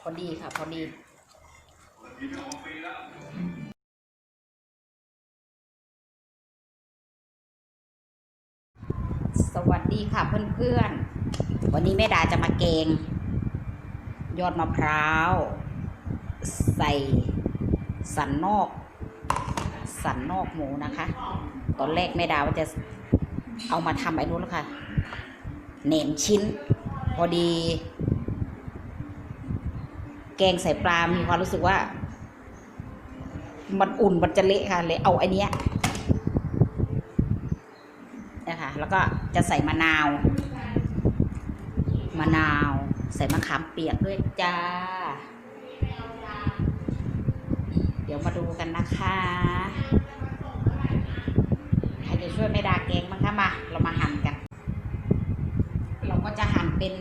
พอดีค่ะ พอดีสวัสดีค่ะเพื่อนๆ วันนี้แม่ดาจะมาเกง ยอดมะพร้าว ใส่สันนอก สันนอกหมูนะคะ ตอนแรกแม่ดาว่าจะเอามาทำไอ้นู้นแล้วค่ะแหนมชิ้น พอดี แกงใส่ปลา มีความรู้สึกว่า มันอุ่นมันจะเละค่ะ เลยเอาไอเนี้ยนะคะ แล้วก็จะใส่มะนาว มะนาว ใส่มะขามเปียกด้วยจ้า เดี๋ยวมาดูกันนะคะใครจะช่วยแม่ดาแกงบ้างคะมา เรามาหั่นกัน เราก็จะหั่นเป็น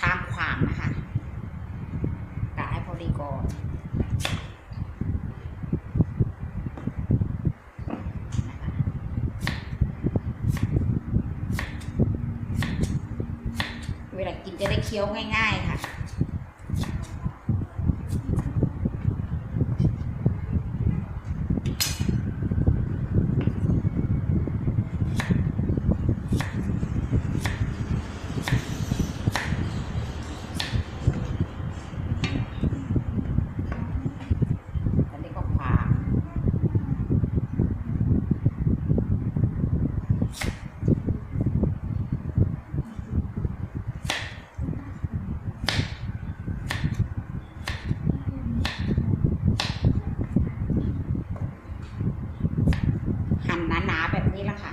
ทางขวางนะคะกะให้พอดี ก่อนเวลากินจะได้เคี้ยวง่าย ๆ ค่ะ อันนี้ก็ผ่าหั่นหนาๆแบบนี้ละค่ะ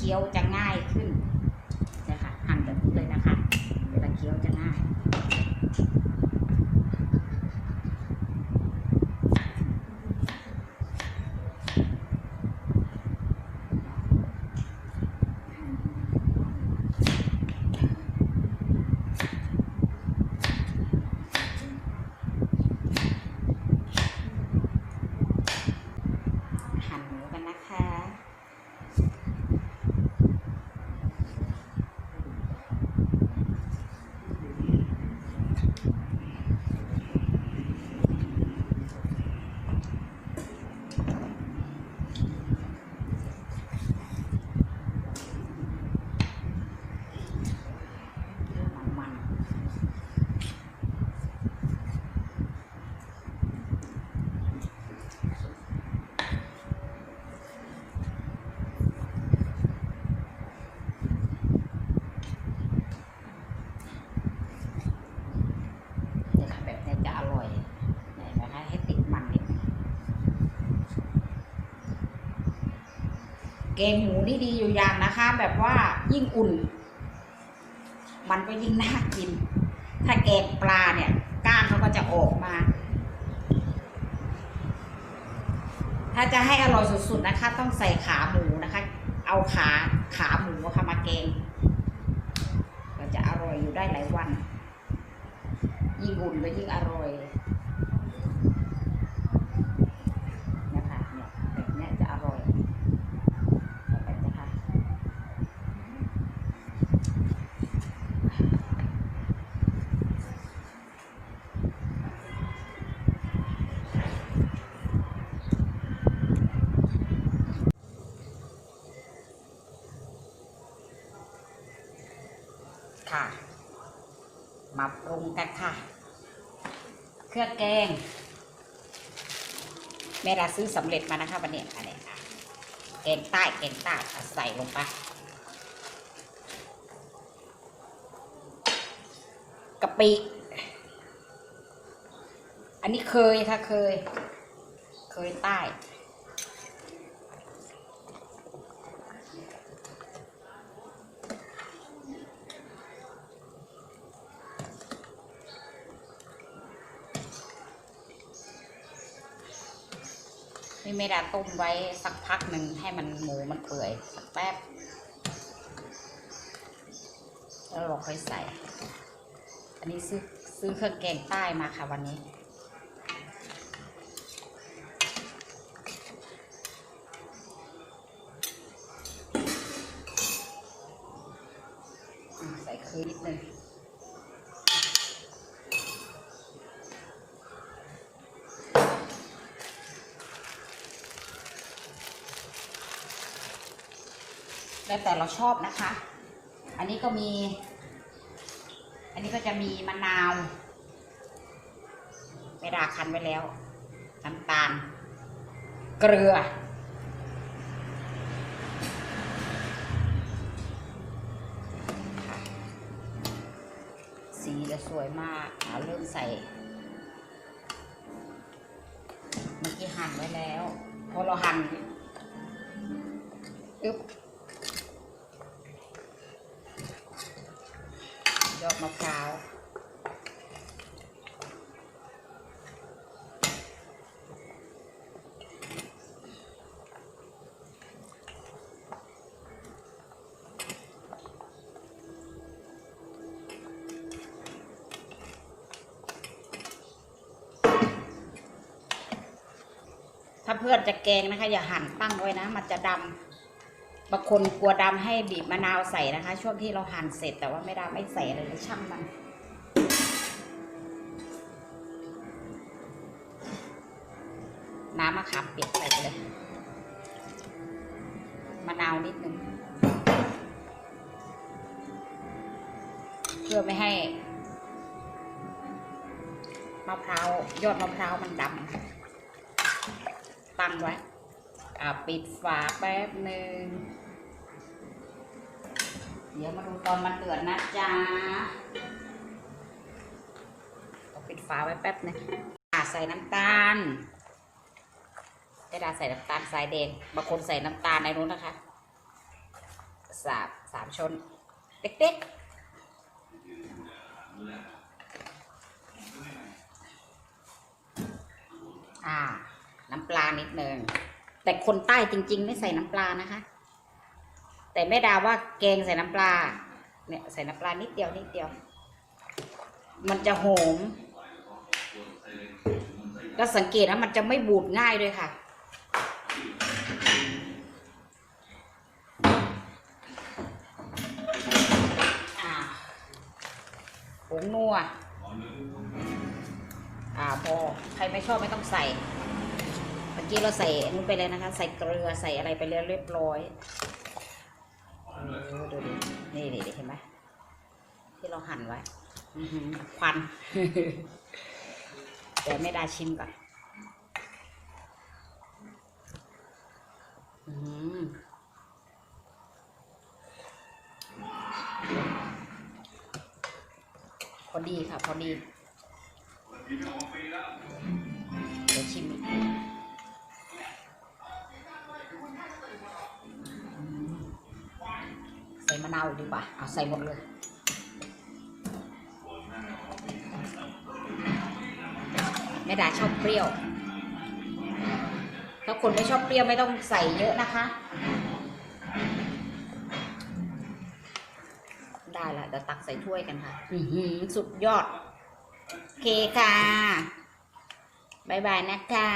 เคี้ยวจะง่ายขึ้นนะคะหั่นแบบนี้เลยนะคะ เวลาเคี้ยวจะง่าย หั่นหมูกันนะคะ มัน จะทำแบบนี้จะอร่อยเห็นไหมคะให้ติดมันนิดนึง แกงหมูนี่ดีอยู่อย่างนะคะ แบบว่ายิ่งอุ่น มันก็ยิ่งน่ากิน ถ้าแกงปลาเนี่ยก้างเขาก็จะออกมา ถ้าจะให้อร่อยสุดๆนะคะ ต้องใส่ขาหมูนะคะ เอาขาขาหมูค่ะมาแกง ก็จะอร่อยอยู่ได้หลายวัน ยิ่งอุ่นก็ยิ่งอร่อยนะคะเนี่ยแบบเนี้ยจะอร่อยแบบนี้นะคะค่ะ มา ปรุงกันค่ะ เครื่องแกงแม่ดาซื้อสำเร็จมานะคะวันนี้อันนี้ค่ะแกงใต้แกงใต้ใส่ลงไปกะปิอันนี้เคยค่ะเคย เคยต นี่แม่ดาต้มไว้สักพักหนึ่งให้มันหมูมันเปื่อยสักแป๊บ แล้วเราค่อยใส่ อันนี้ซื้อซื้อเครื่องแกงใต้มาค่ะวันนี้ ใส่คือนิดนึง แล้วแต่เราชอบนะคะ อันนี้ก็มี อันนี้ก็จะมีมะนาวเวลาคั้นไว้แล้วน้ำตาล เกลือ สีจะสวยมากเอาเริ่มใส่ เมื่อกี้หั่นไว้แล้ว พอเราหั่นอึ๊บ อดมะพร้าวถ้าเพื่อนจะแกงนะคะ อย่าหั่นตั้งไว้นะ มันจะดำ บางคนกลัวดำให้บีบมะนาวใส่นะคะ ช่วงที่เราหั่นเสร็จแต่ว่าไม่ได้ไม่ใส่เลยช่างมันน้ำมะขามเปียกใส่ไปเลยมะนาวนิดนึงเพื่อไม่ให้มะพร้าวยอดมะพร้าวมันดำตั้งไว้ อ่าปิดฝาแป๊บหนึ่ง เดี๋ยวมาดูตอนมันเดือดนะจ๊ะปิดฝาไว้แป๊บหนึงอ่าใส่น้ำตาลเจดาใส่น้ำตาลทรายแดงบางคนใส่น้ำตาลในนู้นนะคะสามสามชนเด็กๆอ่า น้ำปลานิดนึง แต่คนใต้จริง ๆ ไม่ใส่น้ำปลานะคะ แต่แม่ดาว่าแกงใส่น้ำปลา เนี่ยใส่น้ำปลานิดเดียวนิดเดียว มันจะหอมแล้วสังเกตนะมันจะไม่บูดง่ายด้วยค่ะอ่าผงนัว อ่าพอใครไม่ชอบไม่ต้องใส่ กี้เราใส่อันนู้นไปเลยนะคะ ใส่เกลือใส่อะไรไปเรียบร้อยเออดูดินี่ดิเห็นไหมที่เราหั่นไว้ควันเดี๋ยวไม่ได้ชิมก่อนพอดีค่ะ พอดี เดี๋ยวชิมอีกาวอีกดีกว่า เอาใส่หมดเลยแม่ดาชอบเปรี้ยว ถ้าคนไม่ชอบเปรี้ยวไม่ต้องใส่เยอะนะคะ ได้ละเดี๋ยวตักใส่ถ้วยกันค่ะอือหือสุดยอด โอเคค่ะบายบายนะคะ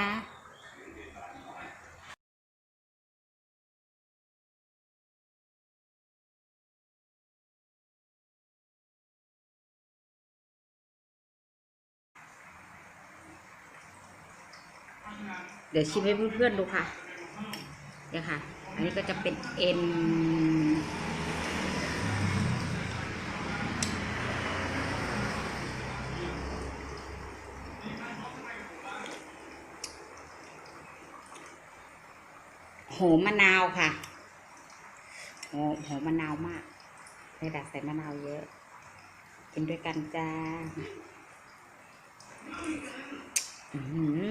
เดี๋ยวชิมให้เพื่อนๆดูค่ะเดี๋ยวค่ะ อันนี้ก็จะเป็นเอ็นโหมมะนาวค่ะโหโหมมะนาวมากไม่ดักใส่มะนาวเยอะ กินด้วยกันจ้า อือหือ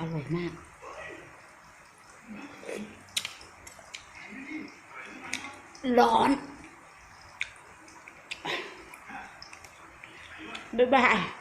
อร่อยมาก ร้อน บ๊ายบาย